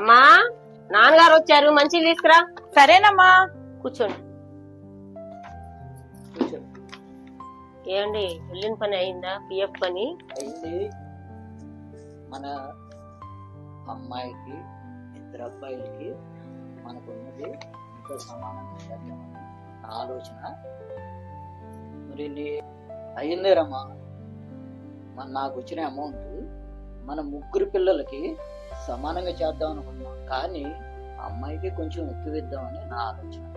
అమ్మా నాన్నగారు వచ్చారు మంచిగా తీసుకురా. సరేనమ్మా. కూర్చోండి. కూర్చోండి ఏమండి వెళ్ళిన పని అయిందా? పిఎఫ్ పని? అయింది. మన అమ్మాయికి ఇద్దరు అబ్బాయిలకి మనకున్నది ఇంకా సమానంగా చేద్దామని నా ఆలోచన. మరి నీ- అయిందేరమ్మా మన నాకు వచ్చిన అమౌంట్ మన ముగ్గురు పిల్లలకి సమానంగా చేద్దాం అనుకున్నాం. కానీ అమ్మాయికి కొంచెం ఎక్కువ ఇద్దామని నా ఆలోచన.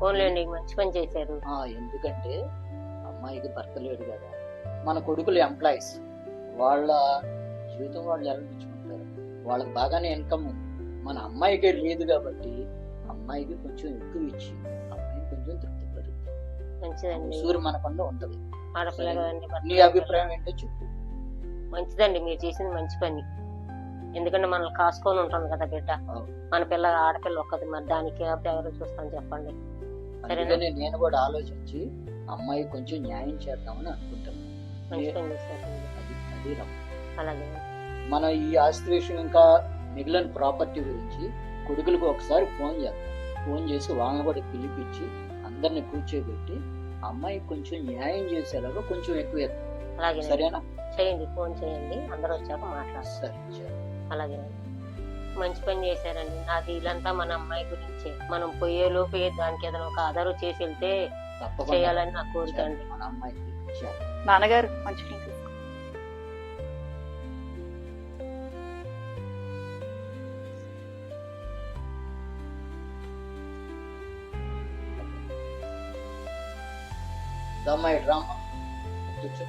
ఫోన్లేండి మంచి పని చేశారు. ఆ, ఎందుకంటే అమ్మాయికి భర్త లేడు కదా. మన కొడుకులు ఎంప్లాయీస్ వాళ్ళ జీవితం వాళ్ళు ఎలాగించుకుంటారు వాళ్ళకి బాగానే ఇన్కమ్ ఉంది. మన అమ్మాయికి లేదు కాబట్టి అమ్మాయికి కొంచెం ఎక్కువ ఇచ్చి అమ్మాయిని కొంచెం తృప్తి పడుతుంది మంచిదండి సూర్య మనకుండా ఉంటది. నీ అభిప్రాయం ఏంటో చెప్పు. మంచిదండి మీరు చేసింది మంచి పని. ఎందుకంటే మనల్ని కాసుకొని ఉంటాం కదా బిడ్డ. మన పిల్ల ఆడపిల్ల ఒక్కది మరి దానికి ఎవరు చూస్తాను చెప్పండి. సరేనా? అందుకని నేను కూడా ఆలోచించి అమ్మాయి కొంచెం న్యాయం చేద్దామని అనుకుంటాను. అలాగే. మన ఈ ఆస్తి విషయం ఇంకా మిగిలిన ప్రాపర్టీ గురించి కొడుకులకు ఒకసారి ఫోన్ చేద్దాం. ఫోన్ చేసి వాళ్ళని కూడా పిలిపించి అందరిని కూర్చోబెట్టి అమ్మాయికి కొంచెం న్యాయం చేసేలాగా కొంచెం ఎక్కువ సరేనా? చేయండి ఫోన్ చేయండి. అందరూ వచ్చాక మాట్లాడతారు సరే సరే. అలాగే. మంచి పని చేశారండి. నాది ఇల్లంతా మన అమ్మాయి గురించే. మనం పోయే లోపు దానికి ఏదైనా ఒక ఆధారం చేసి వెళ్తే చేయాలని నా కోరిక అండి. మన అమ్మాయికి. నాన్నగారు మంచి. అమ్మాయి డ్రామా? కూర్చో.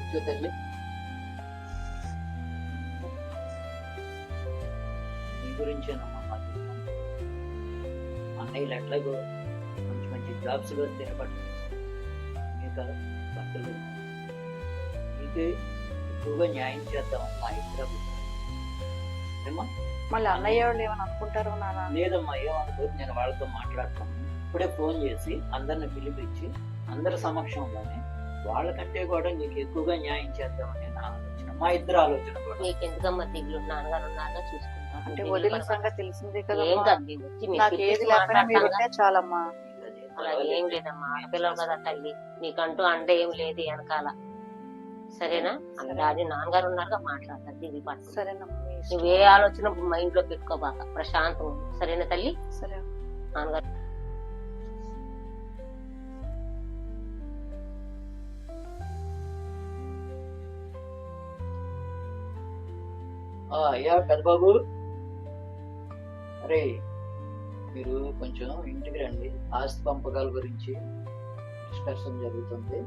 కూర్చో తల్లి. నీ గురించేనమ్మా మా జీవితం. అన్నయ్యలు ఎట్లాగో మంచి మంచి జాబ్స్ స్థిరపడ్డారు మీకు భర్తలు నీకే ఎక్కువగా న్యాయం చేద్దామని మా ఇద్దరు? మళ్ళీ అన్నయ్య వాళ్ళు ఏమని అనుకుంటారు నాన్న లేదమ్మా ఏమనుకోదు నేను వాళ్ళతో మాట్లాడతాను. ఇప్పుడే ఫోన్ చేసి అందరిని పిలిపించి అందరి సమక్షంలోనే వాళ్ళకంటే కూడా నీకు ఎక్కువగా న్యాయం చేద్దామని నా ఆలోచన మా ఇద్దరు ఆలోచన కూడా. మీకు ఎందుకమ్మా దిగులు? నాన్నగారు ఉన్నాగా చూసుకుంటాను అంటే వదిలిన సంగతి తెలిసిందే కదా ఏం కాదు వచ్చి మీకు నాకు ఏది పిలిచి లేకపోయినా మీరు మాట్లాడతాను. ఉంటే చాలమ్మా. అలాగే ఏం లేదమ్మా. ఆడపిల్లలు కదా తల్లి. నీకంటూ అండ ఏం లేదు వెనకాల. సరేనా? అన్న డాడీ నాన్నగారు ఉన్నారుగా మాట్లాడతారు. దిగి పట్టు సరేనమ్మా మీ ఇష్టం. నువ్వు ఏ ఆలోచన మైండ్లో పెట్టుకోబాక ప్రశాంతం ఉండు. సరేనా తల్లి? సరే. నాన్నగారు. ఆ, అయ్యా పెద్దబాబు. అరే మీరు కొంచెం ఇంటికి రండి. ఆస్తి పంపకాల గురించి డిస్కషన్ జరుగుతుంది.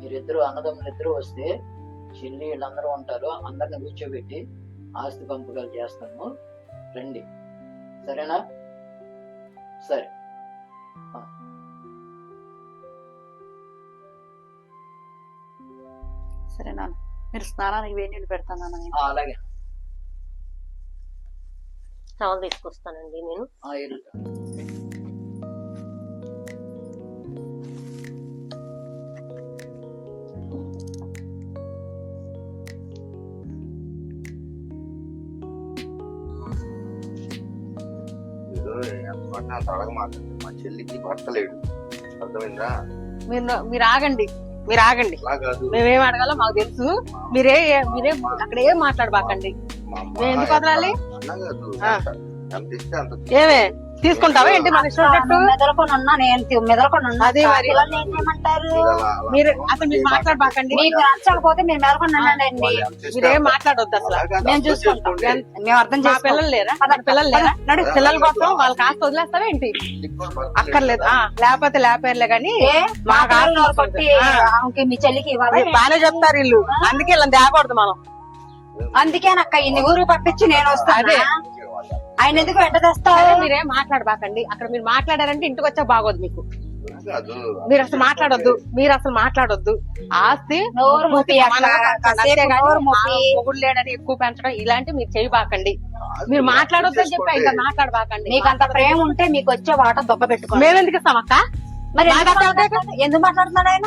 మీరిద్దరు అన్నదమ్ములు ఇద్దరు వస్తే చెల్లి వీళ్ళందరూ ఉంటారు. అందరిని కూర్చోబెట్టి ఆస్తి పంపకాలు చేస్తాము. రండి. సరేనా? సరే. సరే నాన్న మీరు స్నానానికి వేడి నీళ్ళు పెడతాను అలాగే. టవల్ తీసుకొస్తానండి నేను. మా చెల్లికి భర్త లేడు. అర్థమైందా? మీరు మీరు ఆగండి. మీరు ఆగండి. మేమేం అడగాలో మాకు తెలుసు. మీరే మీరే అక్కడ ఏం మాట్లాడబాకండి. మా అమ్మ నేను ఎందుకు వదలాలి? ఏమే? తీసుకుంటావా ఏంటి మన ఇష్టం మెదలకొని ఉన్నా నేను మెదలకొని ఉన్నా. అదే మరి. పిల్లల్ని ఏం చేయమంటారు మీరు అసలు మీరు మాట్లాడబాకండి. మీకు నచ్చకపోతే మీరు మెదలకొని ఉండండి వాళ్ళు మీరేం. మాట్లాడొద్దు అసలు. మేము అర్థం చూసుకుంటాం. మేము అర్థం మా చేసుకోం. పిల్లలు లేరా? పిల్లలు లేరా? నడు. పిల్లల కోసం వాళ్ళ కాస్త వదిలేస్తావా ఏంటి? అక్కర్లేదు? లేకపోతే లేపేర్లే కానీ మా కాస్త కొట్టి మీ చెల్లికి ఇవ్వాలి. బాగానే చెప్తారు ఇల్లు అందుకే ఇలా తేకూడదు మనం. అందుకేనక్క ఇన్ని ఊరు పంపించి నేను వస్తాను అదే. ఆయన ఎందుకు వెంట తెస్తావు? మీరేం మాట్లాడబాకండి. అక్కడ మీరు మాట్లాడారంటే ఇంటికి వచ్చా బాగోదు మీకు. మీరు అసలు మాట్లాడొద్దు. మీరు అసలు మాట్లాడొద్దు. ఆస్తి లేడని ఎక్కువ పెంచడం ఇలాంటి మీరు చేయబాకండి. మీరు మాట్లాడొద్దు అని చెప్పి ఇంకా మాట్లాడబాకండి. మీకు అంత ప్రేమ ఉంటే మీకు వచ్చే వాట దొబ్బ పెట్టుకోండి. మేము ఎందుకు ఇస్తాం అక్క? మరి ఎందుకు మాట్లాడుతున్నాడు ఆయన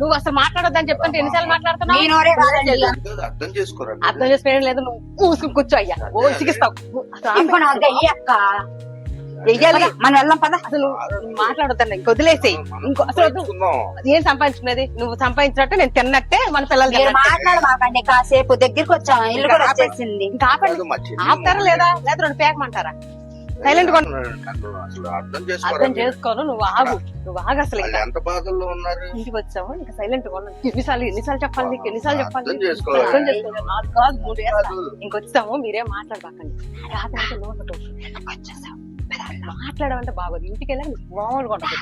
నువ్వు అసలు మాట్లాడొద్దని చెప్తుంటే ఎన్నిసార్లు మాట్లాడుతున్నావు? మీ నోరే కాదండి అది కాదు, అర్థం చేసుకోరా అర్థం చేసుకోవడం లేదు నువ్వు మూసుకుని కూర్చో అయ్యా. ఓ సిగిస్తావు అక్క. వెయ్యాలి. మనం వెళ్దాం పద. అసలు నువ్వు మాట్లాడొద్దండి ఇంక వదిలేసేయి. ఇంకో అసలు. ఏం సంపాదించుకునేది? నువ్వు సంపాదించినట్టు నేను తిన్నట్టే మన పిల్లలు. మాట్లాడమాకండి కాసేపు దగ్గరికి వచ్చాము ఇల్లు కూడా వచ్చేసింది. చెల్లి ఆపుతారా లేదా? లేదా రెండు పేకమంటారా సైలెంట్ అర్థం చేసుకోను నువ్వు ఆగు నువ్వు ఆగు అసలు ఎంత బాధల్లో ఉన్నారు? ఇంటికి వచ్చావు? ఇంకా సైలెంట్గా ఎన్నిసార్లు ఎన్నిసార్లు చెప్పాలి నీకు? ఎన్నిసార్లు చెప్పాలి? అర్థం చేసుకోవాలి. మూడు. ఇంకొచ్చాము మీరేం మాట్లాడబాకండి. రాత్రి లోపల వచ్చేసావు. మాట్లాడమంటే బాగోదు. ఇంటికి వెళ్ళి నీకు మామూలుగా ఉండదు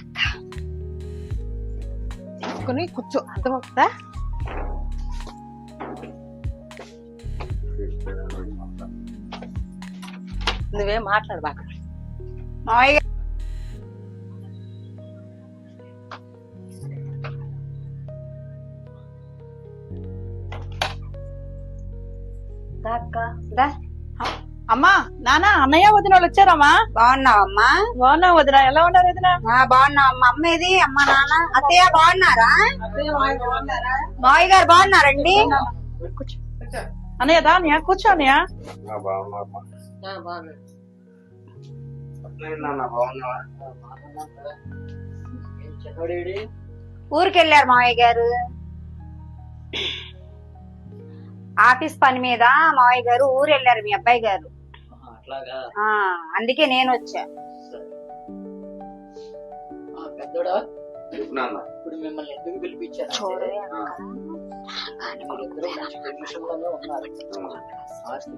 తీసుకుని కూర్చో. అర్థమవుతుందా? నువ్వేం మాట్లాడబాక. మావయ్య దా అక్క, దా. అమ్మా నాన్న అన్నయ్య వదిన వాళ్ళు వచ్చారమ్మా బాగున్నావమ్మా బాగున్నా వదిన ఎలా ఉన్నారు వదిన ఆ, బాగున్నాం అమ్మ అమ్మ ఏది అమ్మ నాన్న అత్తయ్య బాగున్నారా మావయ్య గారు బాగున్నారండి అన్నయ్య దా అన్నయ్య కూర్చో వెళ్ళారు మావయ్య గారు. ఆఫీస్ పని మీద మావయ్య గారు ఊరు వెళ్ళారు మీ అబ్బాయి గారు. ఆహా, అట్లాగా? ఆ అందుకే నేను వచ్చా. ఇప్పుడు మిమ్మల్ని ఎందుకు మీరిద్దరూ మంచి ఉన్నారు. ఆస్తి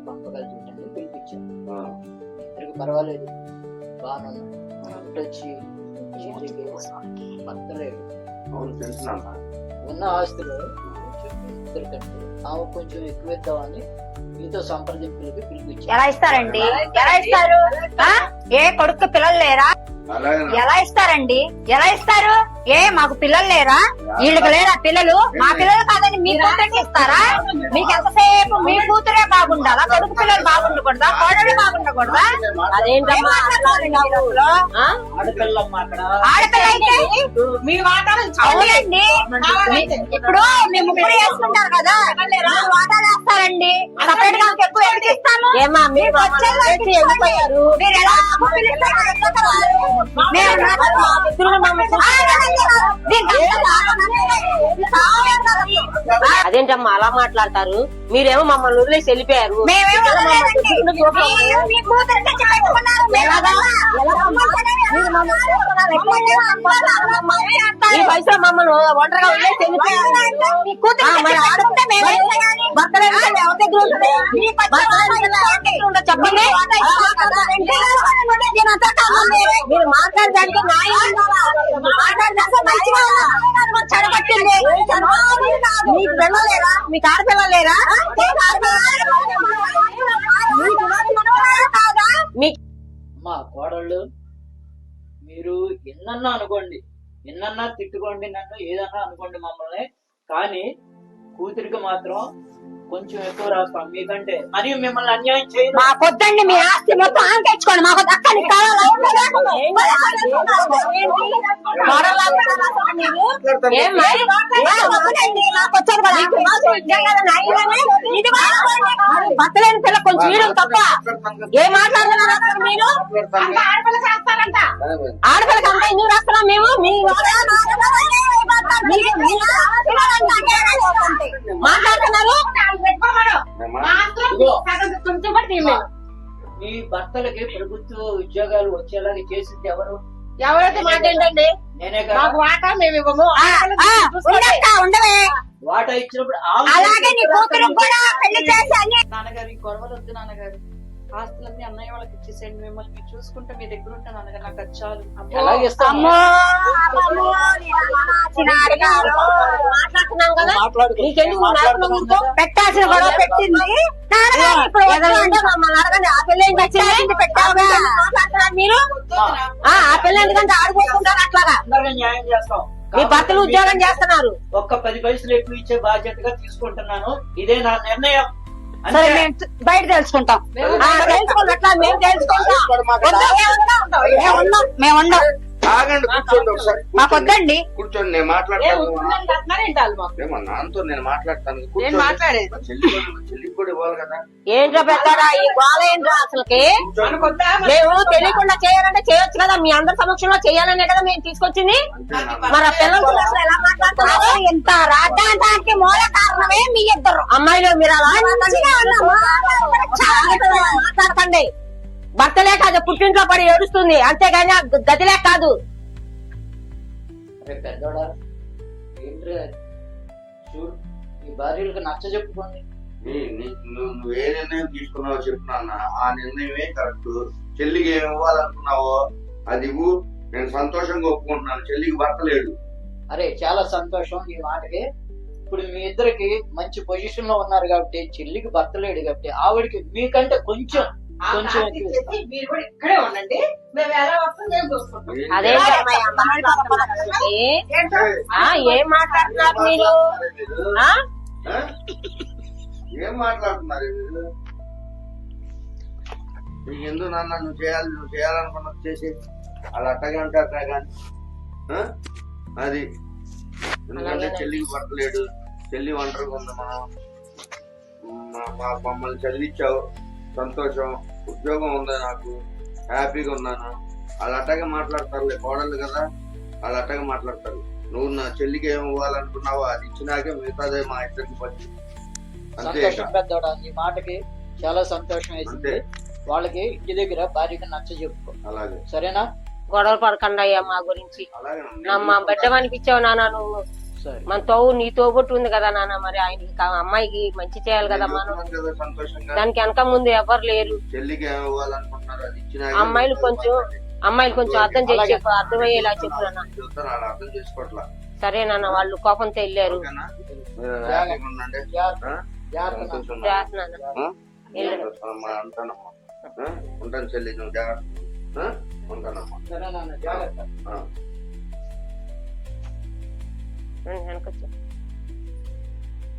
పిలిపించారు? ఇద్దరికి పర్వాలేదు. భర్తలేడు నాన్న ఉన్న ఆస్తులు ఇద్దరు ఆమె కొంచెం ఎక్కువ ఇద్దామని మీతో సంప్రదింపులకి పిలిపించారు. ఎలా ఇస్తారండి? ఎలా ఇస్తారు? ఆ? ఏ కొడుకు పిల్లలు లేరా. ఎలా ఇస్తారండి? ఎలా ఇస్తారు? ఏ మాకు పిల్లలు లేరా? వీళ్ళకి లేరా పిల్లలు? మా పిల్లలు కాదని మీ కూతురికి ఇస్తారా? మీకు ఎంతసేపు మీ కూతురే బాగుండాలా? కొడుకు పిల్లలు బాగుండకూడదా? కోడలు బాగుండకూడదా? అదేంటమ్మా? ఆడపిల్ల అయితే? మీ వాటాలు అవునండి. ఇప్పుడు మేము ముగ్గురు వేసుకుంటారు కదా? వాటాలు వేస్తారండి. సపరేట్గా ఎక్కువ ఎందుకు ఇస్తాము ఏమ్మా మీరు మీకు వచ్చేలా వచ్చి వెళ్ళిపోయారు. మీరు ఎలా? మేము అదేంటమ్మా అలా మాట్లాడతారు మీరేమో మమ్మల్ని వదిలేసి వెళ్ళిపోయారు ఈ మమ్మల్ని ఒంటరిగా వదిలేసి వెళ్ళిపోయారు చెప్పండి. మీరు మాట్లాడడానికి న్యాయం ఉండాలా? మాట్లాడితే మంచిగా చెడగొట్టింది మీకు పిల్లలు లేరా? మీకు ఆడపిల్లలు లేరా? మీకు మా కోడళ్ళు మీరు ఎన్నన్నా అనుకోండి ఎన్నన్నా తిట్టుకోండి నన్ను ఏదన్నా అనుకోండి మమ్మల్ని కానీ కూతురికి మాత్రం కొంచెం ఎక్కువ రాస్తాం మీకంటే మరియు మిమ్మల్ని అన్యాయం చేయను మా పొద్దుండి మీ ఆస్తి మొత్తం ఆన్ తెచ్చుకోండి మాకు దక్కని కావాలా ఏం మరి? భర్తలేని పిల్ల కొంచెం వీడు తప్ప ఏం మాట్లాడుతున్నారు మీరు ఆడపిల్ల చేస్తారంట ఆడపిల్లకి అంతా ఎందుకు రాస్తున్నాం మేము మీ మాట్లాడుతున్నారు. మీ భర్తలకి ప్రభుత్వ ఉద్యోగాలు వచ్చేలాగా చేసింది ఎవరు? ఎవరైతే మాట్లాడండి? నేనే మాకు కదా వాటా మేము ఇవ్వము. ఉండవే. వాటా ఇచ్చినప్పుడు ఆమె అలాగే నీ కూతురు కూడా పెళ్ళి చేసి అన్ని నాన్నగారు ఈ గొడవలు వద్దు నాన్నగారు. ఆస్తులన్నీ అన్నయ్య వాళ్ళకి ఇచ్చేసేయండి. మిమ్మల్ని మీరు చూసుకుంటే మీ దగ్గర ఉంటా నాన్నగారు నాకు అది చాలు. పెట్టాల్సిన గొడవ పెట్టింది. మీరు? ఆ పిల్ల ఎందుకంటే ఆడుకోకుంటారు అట్లాగా? న్యాయం చేస్తాం. మీ భర్తలు ఉద్యోగం చేస్తున్నారు. ఒక్క పది పైసలు ఎక్కువ ఇచ్చే బాధ్యతగా తీసుకుంటున్నాను. ఇదే నా నిర్ణయం. సరే మేము బయట తెలుసుకుంటాం. అట్లా మేము తెలుసుకుంటాం. మేము ఉండం. ఆగండి కూర్చోండి ఒకసారి మాకు వద్దండి. కూర్చోండి నేను మాట్లాడతాను? ఏమో నాన్నతో నేను మాట్లాడతాను. నేను కూర్చోండి. మాట్లాడేది. మా చెల్లి కూడా- మా చెల్లికి కూడా ఇవ్వాలి కదా. ఏంట్రా పెద్దడా ఈ గోళ ఏంట్రా అసలుకి? మనకు వద్దా? మేము తెలియకుండా చేయాలంటే చేయొచ్చు కదా మీ అందరి సమక్షంలో చేయాలనే కదా మేము తీసుకొచ్చింది. మరి ఆ పిల్లలతో అసలు ఎలా మాట్లాడుతున్నారు ఇంత రాద్ధాంతానికి మూల కారణమే మీ ఇద్దరు. అమ్మాయిలు మీరు అలా మాట్లాడకండి. భర్తలే కాదు పుట్టింట్లో పడి ఏడుస్తుంది. అంతేగాని గదిలే కాదు. చూడు ఈ భార్యలకు నచ్చ చెప్పుకోండి. నువ్వు ఏ నిర్ణయం తీసుకున్నావో చెప్పు నాన్న. ఆ నిర్ణయమే కరెక్ట్. చెల్లికి ఏమి ఇవ్వాలనుకున్నావో అది నేను సంతోషంగా ఒప్పుకుంటున్నాను. చెల్లికి భర్త లేడు. అరే చాలా సంతోషం ఈ మాటకి. ఇప్పుడు మీ ఇద్దరికి మంచి పొజిషన్లో ఉన్నారు కాబట్టి చెల్లికి భర్త లేడు కాబట్టి ఆవిడకి మీకంటే కొంచెం కొంచెం పార్టీ ఎక్కువ చేసి మీరు కూడా ఇక్కడే ఉండండి. మేము ఎలా వస్తాం మేము చూసుకుంటాం. ఏం? అదే ఏం మాట్లాడుతున్నారు మీరు? మీరు? ఆ? ఆ? ఏం మాట్లాడుతున్నారు మీరు? నీకు ఎందుకు నాన్న నువ్వు చేయాలి నువ్వు చేయాలనుకున్నది చేసి అలా అట్టగా అంటే అట్టగా కానీ? అది. ఎందుకంటే. చెల్లికి భర్త లేడు చెల్లి ఒంటరిగా ఉంది మనం. మమ్మల్ని చదివించావు సంతోషం ఉద్యోగం ఉంది నాకు హ్యాపీగా ఉన్నాను. వాళ్ళు అట్టగా మాట్లాడతారులే కోడలు కదా. వాళ్ళు అట్టగా మాట్లాడతారు. నువ్వు నా చెల్లికి ఏం ఇవ్వాలనుకున్నావో అది ఇచ్చినాకే మిగతాదే మా ఇద్దరికి ఇక. సంతోషం పెద్దోడా నీ మాటకి చాలా సంతోషం వేసింది. అంతే. వాళ్ళకి ఇంటి దగ్గర భార్యకి నచ్చ చెప్పుకో. అలాగే. సరేనా? గొడవలు పడకండి అయ్యా మా గురించి. అలాగే. నా మా బిడ్డ అనిపించావు నాన్న నువ్వు. మన తోవు నీ తోబుట్టు ఉంది కదా నాన్న మరి ఆయనకి అమ్మాయికి మంచి చేయాలి కదా మనం. దానికి వెనక ముందు ఎవరు లేరు. అమ్మాయిలు కొంచెం అమ్మాయిలు కొంచెం అర్థం చేసి చెప్పు అర్థమయ్యేలా చెప్పు నాన్న. సరే నాన్న వాళ్ళు కోపంతో వెళ్ళారు? ఉంటాను చెల్లి నువ్వు జాగ్రత్త? ఉంటానమ్మా. సరే నాన్న జాగ్రత్త ఆ. వెనకొచ్చు